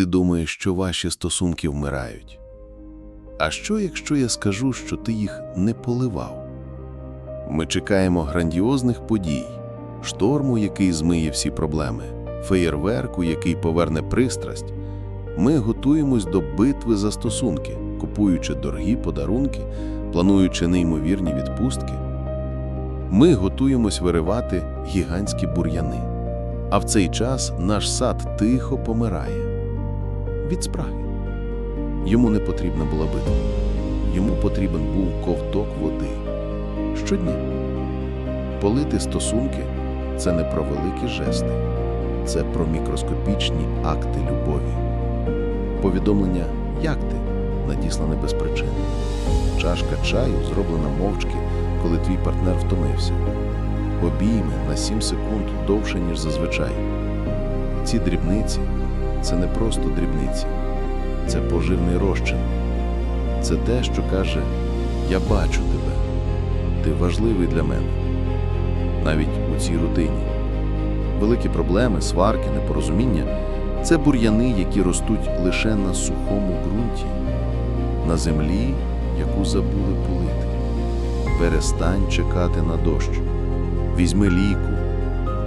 Ти думаєш, що ваші стосунки вмирають. А що, якщо я скажу, що ти їх не поливав? Ми чекаємо грандіозних подій, шторму, який змиє всі проблеми, феєрверку, який поверне пристрасть. Ми готуємось до битви за стосунки, купуючи дорогі подарунки, плануючи неймовірні відпустки. Ми готуємось виривати гігантські бур'яни. А в цей час наш сад тихо помирає від спраги. Йому не потрібна була битва. Йому потрібен був ковток води. Щодня. Полити стосунки це не про великі жести, це про мікроскопічні акти любові. Повідомлення як ти надіслане без причини. Чашка чаю зроблена мовчки, коли твій партнер втомився. Обійми на 7 секунд довше, ніж зазвичай. Ці дрібниці це не просто дрібниці, це поживний розчин. Це те, що каже: Я бачу тебе, ти важливий для мене. Навіть у цій рутині. Великі проблеми, сварки, непорозуміння це бур'яни, які ростуть лише на сухому ґрунті, на землі, яку забули полити. Перестань чекати на дощ. Візьми ліку,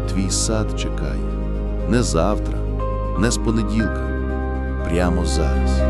твій сад чекає. Не завтра, не з понеділка, прямо зараз.